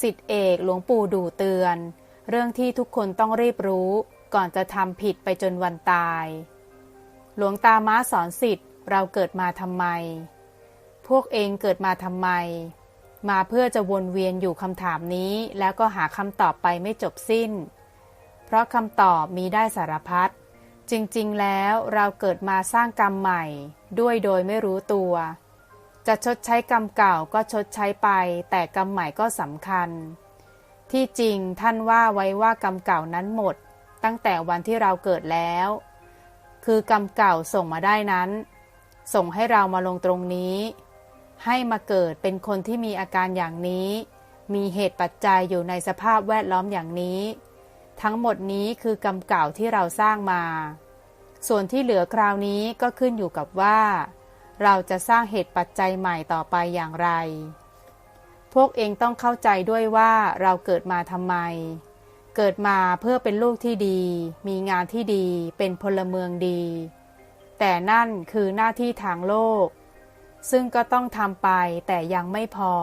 สิทธิเอกหลวงปู่ดูเตือน เรื่องที่ทุกคนต้องรีบรู้ก่อนจะทำผิดไปจนวันตาย หลวงตาม้าสอนสิทธิ์เราเกิดมาทำไม พวกเองเกิดมาทำไม มาเพื่อจะวนเวียนอยู่คำถามนี้แล้วก็หาคำตอบไปไม่จบสิ้น เพราะคำตอบมีได้สารพัดจริงๆ แล้วเราเกิดมาสร้างกรรมใหม่ ด้วยโดยไม่รู้ตัว จะชดใช้กรรมเก่าก็ชดใช้ไป แต่กรรมใหม่ก็สำคัญ ที่จริงท่านว่าไว้ว่ากรรมเก่านั้นหมด ตั้งแต่วันที่เราเกิดแล้ว คือกรรมเก่าส่งมาได้นั้น ส่งให้เรามาลงตรงนี้ ให้มาเกิดเป็นคนที่มีอาการอย่างนี้ มีเหตุปัจจัยอยู่ในสภาพแวดล้อมอย่างนี้ ทั้งหมดนี้คือกรรมเก่าที่เราสร้างมา ส่วนที่เหลือคราวนี้ก็ขึ้นอยู่กับว่า เราจะสร้างเหตุปัจจัยใหม่ต่อไปอย่างไร พวกเองต้องเข้าใจด้วยว่าเราเกิดมาทำไม เกิดมาเพื่อเป็นลูกที่ดี มีงานที่ดี เป็นพลเมืองดี แต่นั่นคือหน้าที่ทางโลก ซึ่งก็ต้องทำไปแต่ยังไม่พอ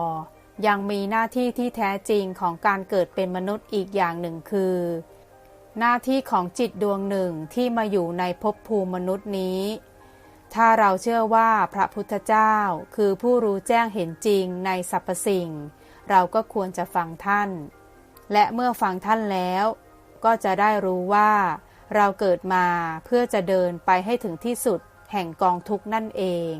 ยังมีหน้าที่ที่แท้จริงของการเกิดเป็นมนุษย์อีกอย่างหนึ่งคือ หน้าที่ของจิตดวงหนึ่งที่มาอยู่ในภพภูมิมนุษย์นี้ ถ้าเราเชื่อว่าพระพุทธเจ้าคือผู้รู้แจ้งเห็นจริงในสรรพสิ่ง เราก็ควรจะฟังท่าน และเมื่อฟังท่านแล้ว ก็จะได้รู้ว่า เราเกิดมาเพื่อจะเดินไปให้ถึงที่สุดแห่งกองทุกนั่นเอง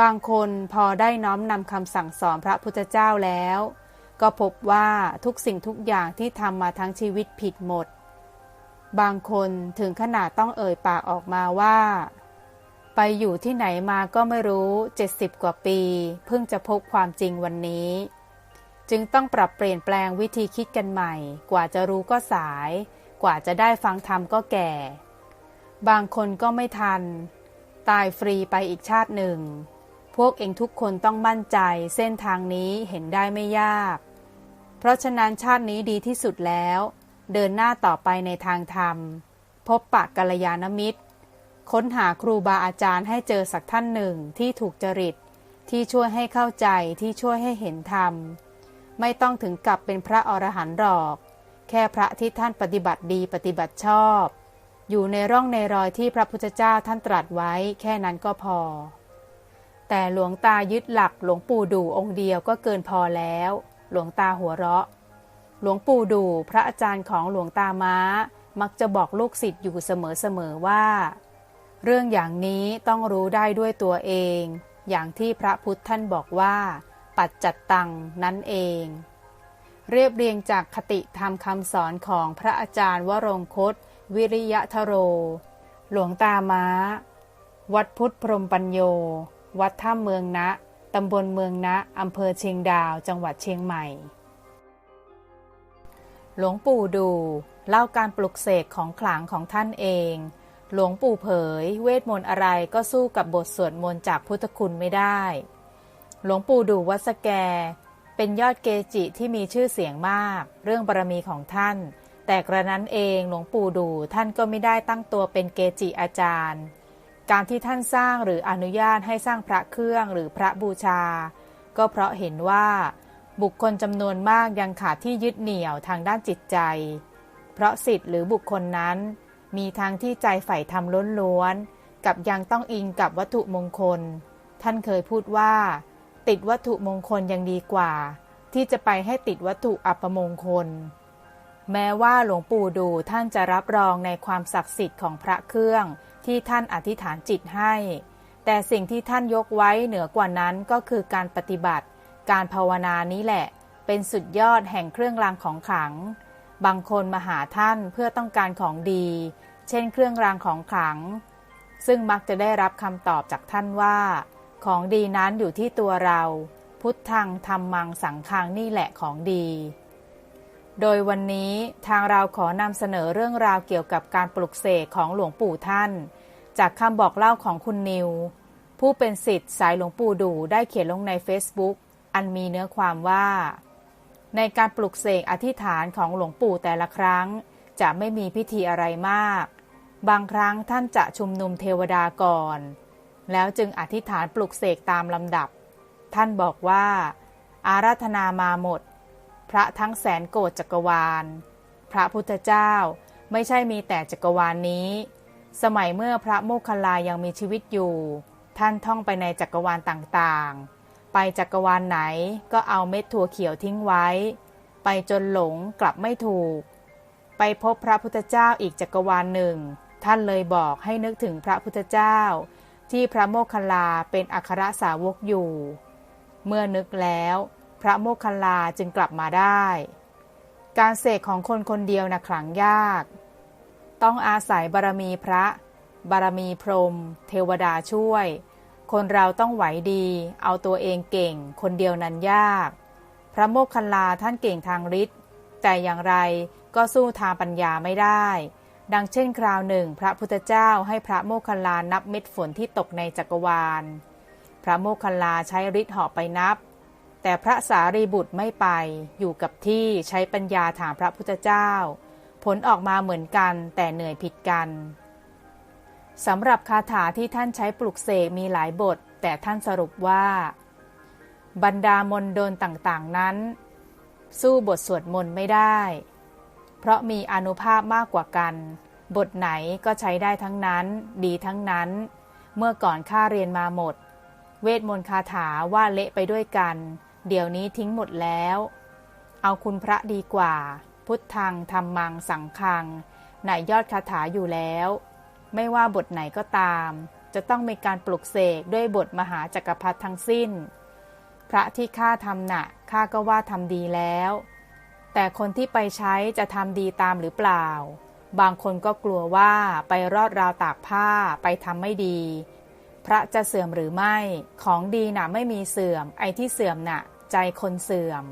บางคนพอได้น้อมนำคำสั่งสอนพระพุทธเจ้าแล้ว ก็พบว่าทุกสิ่งทุกอย่างที่ทำมาทั้งชีวิตผิดหมด บางคนถึงขนาดต้องเอ่ยปากออกมาว่า ไปอยู่ที่ไหนมาก็ไม่รู้70กว่าปี เพิ่งจะพบความจริงวันนี้ จึงต้องปรับเปลี่ยนแปลงวิธีคิดกันใหม่ กว่าจะรู้ก็สาย กว่าจะได้ฟังธรรมก็แก่ บางคนก็ไม่ทัน ตายฟรีไปอีกชาติหนึ่ง พวกเองทุกคนต้องมั่นใจเส้นทางนี้เห็นได้ไม่ยาก เพราะฉะนั้นชาตินี้ดีที่สุดแล้ว เดินหน้าต่อไปในทางธรรม พบปะกัลยาณมิตร ค้นหาครูบาอาจารย์ให้เจอสักท่านหนึ่งที่ถูกจริต ที่ช่วยให้เข้าใจที่ช่วยให้เห็นธรรม ไม่ต้องถึงกับเป็นพระอรหันต์หรอก แค่พระที่ท่านปฏิบัติดีปฏิบัติชอบ อยู่ในร่องในรอยที่พระพุทธเจ้าท่านตรัสไว้แค่นั้นก็พอ แต่หลวงตายึดหลักหลวงปู่ดูองค์เดียวก็เกินพอแล้ว หลวงตาหัวเราะ หลวงปู่ดูพระอาจารย์ของหลวงตาม้า มักจะบอกลูกศิษย์อยู่เสมอๆว่า เรื่องอย่างนี้ต้องรู้ได้ด้วยตัวเอง อย่างที่พระพุทธท่านบอกว่า ปัจจัตตังนั่นเอง เรียบเรียงจากคติธรรมคำสอนของพระอาจารย์วรงคต วิริยะทโร หลวงตาม้า วัดพุทธพรมปัญโย วัดท่าเมืองนะตำบลเมืองนะอำเภอเชียงดาว จังหวัดเชียงใหม่ หลวงปู่ดู เล่าการปลุกเสกของขลังของท่านเอง หลวงปู่เผย เวทมนต์อะไรก็สู้กับบทสวดมนต์จากพุทธคุณไม่ได้ หลวงปู่ดูวัดสแก เป็นยอดเกจิที่มีชื่อเสียงมาก เรื่องบารมีของท่าน แต่กระนั้นเองหลวงปู่ดูท่านก็ไม่ได้ตั้งตัวเป็นเกจิอาจารย์ การที่ท่านสร้างหรืออนุญาตให้สร้างพระเครื่องหรือพระบูชา ก็เพราะเห็นว่า บุคคลจำนวนมากยังขาดที่ยึดเหนี่ยวทางด้านจิตใจ เพราะสิทธิ์หรือบุคคลนั้น มีทางที่ใจใฝ่ธรรมล้วนๆ กับยังต้องอิงกับวัตถุมงคล ท่านเคยพูดว่า ติดวัตถุมงคลยังดีกว่า ที่จะไปให้ติดวัตถุอัปมงคล แม้ว่าหลวงปู่ดูท่านจะรับรองในความศักดิ์สิทธิ์ของพระเครื่อง ที่ท่านอธิษฐานจิตให้ แต่สิ่งที่ท่านยกไว้เหนือกว่านั้นก็คือการปฏิบัติ การภาวนานี้แหละ เป็นสุดยอดแห่งเครื่องรางของขลังบางคนมาหาท่านเพื่อต้องการของดี เช่นเครื่องรางของขลัง ซึ่งมักจะได้รับคำตอบจากท่านว่า ของดีนั้นอยู่ที่ตัวเรา พุทธังธรรมังสังฆังนี่แหละของดี โดยวันนี้ทางเราขอนำเสนอเรื่องราวเกี่ยวกับการปลุกเสกของหลวงปู่ท่าน จากคำบอกเล่าของคุณนิว ผู้เป็นสิทธิ์สายหลวงปู่ดูได้เขียนลงใน Facebook อันมีเนื้อความว่า ในการปลุกเสกอธิษฐานของหลวงปู่แต่ละครั้ง จะไม่มีพิธีอะไรมาก บางครั้งท่านจะชุมนุมเทวดาก่อน แล้วจึงอธิษฐานปลุกเสกตามลำดับ ท่านบอกว่า อาราธนามาหมด พระทั้งแสนโกฏจักรวาล พระพุทธเจ้าไม่ใช่มีแต่จักรวาลนนี้ สมัยเมื่อพระโมคคัลลายังมีชีวิตอยู่ ท่านท่องไปในจักรวาลต่างๆ ไปจักรวาลไหนก็เอาเม็ดถั่วเขียวทิ้งไว้ ไปจนหลงกลับไม่ถูก ไปพบพระพุทธเจ้าอีกจักรวาลหนึ่ง ท่านเลยบอกให้นึกถึงพระพุทธเจ้า ที่พระโมคคัลลาเป็นอัครสาวกอยู่ เมื่อนึกแล้ว พระโมคคัลลาจึงกลับมาได้ การเสกของคนคนเดียวนะขลังยาก ต้องอาศัยบารมีพระ บารมีพรหมเทวดาช่วย คนเราต้องไหวดี เอาตัวเองเก่ง คนเดียวนั้นยาก พระโมคคัลลาท่านเก่งทางฤทธิ์แต่อย่างไรก็สู้ทางปัญญาไม่ได้ ดังเช่นคราวหนึ่ง พระพุทธเจ้าให้พระโมคคัลลานับเม็ดฝนที่ตกในจักรวาล พระโมคคัลลาใช้ฤทธิ์เหาะไปนับ แต่พระสารีบุตรไม่ไป อยู่กับที่ใช้ปัญญาถามพระพุทธเจ้า ผลออกมาเหมือนกันแต่เหนื่อยผิดกันสำหรับคาถาที่ท่านใช้ปลุกเสกมีหลายบท แต่ท่านสรุปว่า บรรดามนโดนต่างๆนั้น สู้บทสวดมนต์ไม่ได้ เพราะมีอนุภาพมากกว่ากัน บทไหนก็ใช้ได้ทั้งนั้น ดีทั้งนั้น เมื่อก่อนข้าเรียนมาหมด เวทมนต์คาถาว่าเละไปด้วยกัน เดี๋ยวนี้ทิ้งหมดแล้ว เอาคุณพระดีกว่า พุทธังธรรมังสังฆังไหนยอดคาถาอยู่แล้ว ไม่ว่าบทไหนก็ตาม จะต้องมีการปลุกเสกด้วยบทมหาจักรพรรดิทั้งสิ้น พระที่ข้าทำหนะข้าก็ว่าทำดีแล้ว แต่คนที่ไปใช้จะทำดีตามหรือเปล่า บางคนก็กลัวว่าไปรอดราวตากผ้าไปทำไม่ดี พระจะเสื่อมหรือไม่ ของดีน่ะไม่มีเสื่อม ไอ้ที่เสื่อมน่ะ ใจคนเสื่อม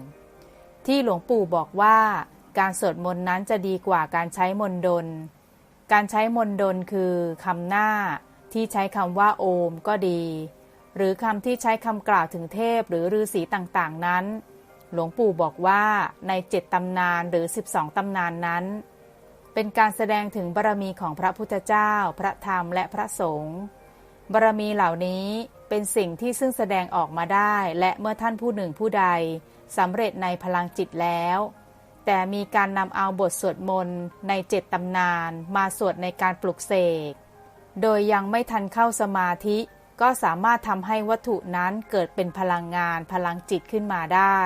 ที่หลวงปู่บอกว่า การสวดมนต์นั้นจะดีกว่าการใช้มนต์ดล การใช้มนต์ดลคือคำหน้าที่ใช้คำว่าโอมก็ดี หรือคำที่ใช้คำกล่าวถึงเทพหรือฤาษีต่างๆนั้น หลวงปู่บอกว่าในเจ็ดตำนานหรือ 12 ตำนานนั้น เป็นการแสดงถึงบารมีของพระพุทธเจ้า พระธรรมและพระสงฆ์บารมีเหล่านี้เป็นสิ่งที่ซึ่งแสดงออกมาได้ และเมื่อท่านผู้หนึ่งผู้ใดสำเร็จในพลังจิตแล้ว แต่มีการนำเอาบทสวดมนต์ในเจ็ดตำนานมาสวดในการปลุกเสก โดยยังไม่ทันเข้าสมาธิก็สามารถทำให้วัตถุนั้นเกิดเป็นพลังงานพลังจิตขึ้นมาได้